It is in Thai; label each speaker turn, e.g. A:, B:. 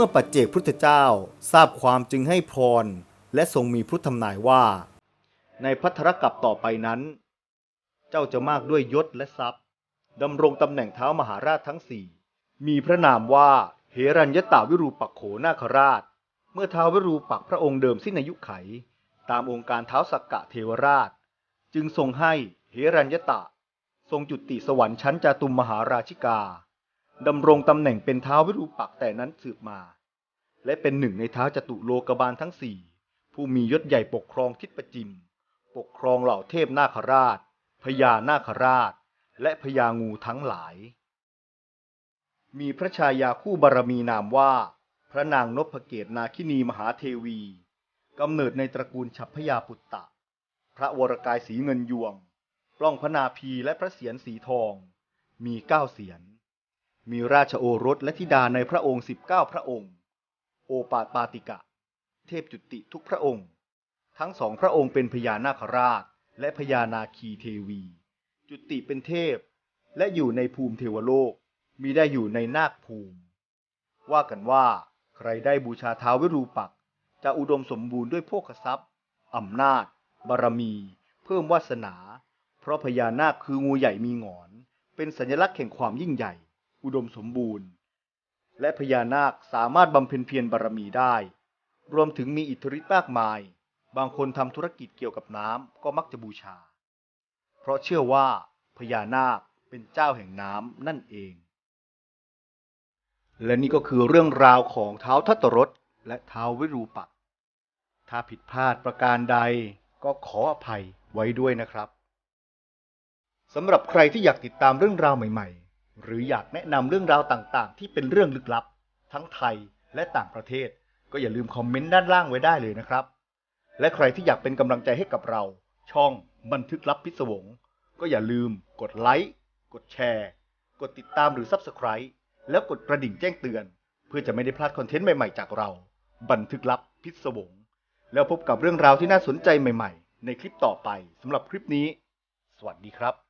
A: มื่อปัจเจกพุทธเจ้าทราบความจึงให้พร และทรงมีพุทธทำนายว่า ในพัทรกับต่อไปนั้น เจ้าจะมากด้วยยศและทรัพย์ดำรงตำแหน่งเท้ามหาราชทั้งสี่มีพระนามว่าเฮรัญยตาวิรูปักโขนาคราช เมื่อท้าววิรูปักพระองค์เดิมสิ้นอายุไข ตามองค์การเท้าสักกะเทวราช จึงทรงให้เฮรัญยตะ ทรงจุติสวรรค์ชั้นจาตุมมหาราชิกา ดำรงตำแหน่งเป็นเท้าวิรูปักแต่นั้นสืบมา และเป็นหนึ่งในเท้าจตุโลกบาลทั้งสี่ผู้มียศใหญ่ปกครองทิศประจิม ปกครองเหล่าเทพนาคราชพญานาคราช และพญางูทั้งหลาย มีพระชายาคู่บารมีนามว่า พระนางนพเกตนาคินีมหาเทวีกำเนิดในตระกูลฉัพพยาปุตตะ พระวรกายสีเงินยวง ปล้องพระนาภีและพระเศียรสีทอง มีเก้าเสียร มีราชโอรสและธิดาในพระองค์สิบเก้าพระองค์ โอปาปาติกะ เทพจุติทุกพระองค์ ทั้งสองพระองค์เป็นพญานาคราช และพญานาคีเทวี จุติเป็นเทพ และอยู่ในภูมิเทวโลกมีได้อยู่ในนาคภูมิ ว่ากันว่าใครได้บูชาท้าววิรูปักษ์จะอุดมสมบูรณ์ด้วยโภคทรัพย์อำนาจ บารมี เพิ่มวาสนา เพราะพญานาคคืองูใหญ่มีงอน เป็นสัญลักษณ์แห่งความยิ่งใหญ่ อุดมสมบูรณ์ และพญานาคสามารถบำเพ็ญเพียรบารมีได้ รวมถึงมีอิทธิฤทธิ์มากมาย บางคนทำธุรกิจเกี่ยวกับน้ำก็มักจะบูชา เพราะเชื่อว่าพญานาคเป็นเจ้าแห่งน้ำนั่นเอง และนี่ก็คือเรื่องราวของเท้าทัตรสและเท้าวิรูปัก ถ้าผิดพลาดประการใดก็ขออภัยไว้ด้วยนะครับสำหรับใครที่อยากติดตามเรื่องราวใหม่ ๆ หรืออยากแนะนำเรื่องราวต่างๆ ที่เป็นเรื่องลึกลับ ทั้งไทยและต่างประเทศ ก็อย่าลืมคอมเมนต์ด้านล่างไว้ได้เลยนะครับ และใครที่อยากเป็นกำลังใจให้กับเรา ช่องบันทึกลับพิศวง ก็อย่าลืมกดไลค์กดแชร์ กดติดตามหรือ Subscribe แล้วกดกระดิ่งแจ้งเตือน เพื่อจะไม่ได้พลาดคอนเทนต์ใหม่ๆจากเรา บันทึกลับพิศวง แล้วพบกับเรื่องราวที่น่าสนใจใหม่ ๆ ในคลิปต่อไปสำหรับคลิปนี้ สวัสดีครับ